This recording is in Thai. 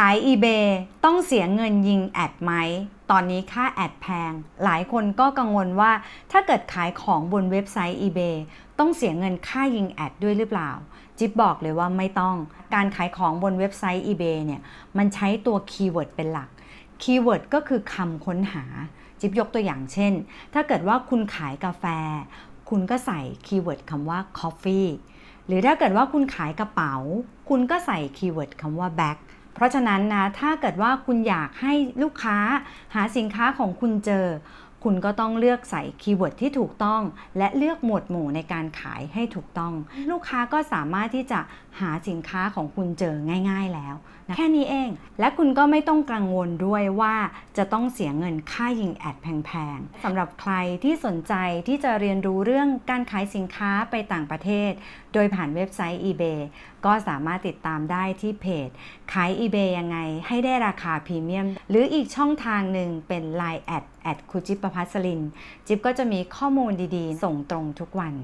ขาย eBay ต้องเสียเงินยิงแอดไหม ตอนนี้ค่าแอดแพง หลายคนก็กังวลว่าถ้าเกิดขายของบนเว็บไซต์ eBay ต้องเสียเงินค่ายิงแอดด้วยหรือเปล่า จิ๊บบอกเลยว่าไม่ต้อง การขายของบนเว็บไซต์ eBay เนี่ย มันใช้ตัวคีย์เวิร์ดเป็นหลัก คีย์เวิร์ดก็คือคำค้นหา จิ๊บยกตัวอย่างเช่น ถ้าเกิดว่าคุณขายกาแฟ คุณก็ใส่คีย์เวิร์ดคำว่า coffee หรือถ้าเกิดว่าคุณขายกระเป๋า คุณก็ใส่คีย์เวิร์ดคำว่า bag เพราะฉะนั้นนะถ้าเกิดว่าคุณอยากให้ลูกค้าหาสินค้าของคุณเจอคุณก็ต้องเลือกใส่คีย์เวิร์ดที่ถูกต้อง และเลือกหมวดหมู่ในการขายให้ถูกต้อง ลูกค้าก็สามารถที่จะหาสินค้าของคุณเจอง่าย ๆแล้วนะแค่นี้เอง และคุณก็ไม่ต้องกังวลด้วยว่าจะต้องเสียเงินค่ายิงแอดแพงๆสำหรับใครที่สนใจที่จะเรียนรู้เรื่องการขายสินค้าไปต่างประเทศ โดยผ่านเว็บไซต์ eBay ก็สามารถติดตามได้ที่เพจ ขาย eBay ยังไงให้ได้ราคาพรีเมียม หรืออีกช่องทางหนึ่งเป็น Line แอด แอดคุจิปประพัสลิน จิ๊บก็จะมีข้อมูลดีๆ ส่งตรงทุกวัน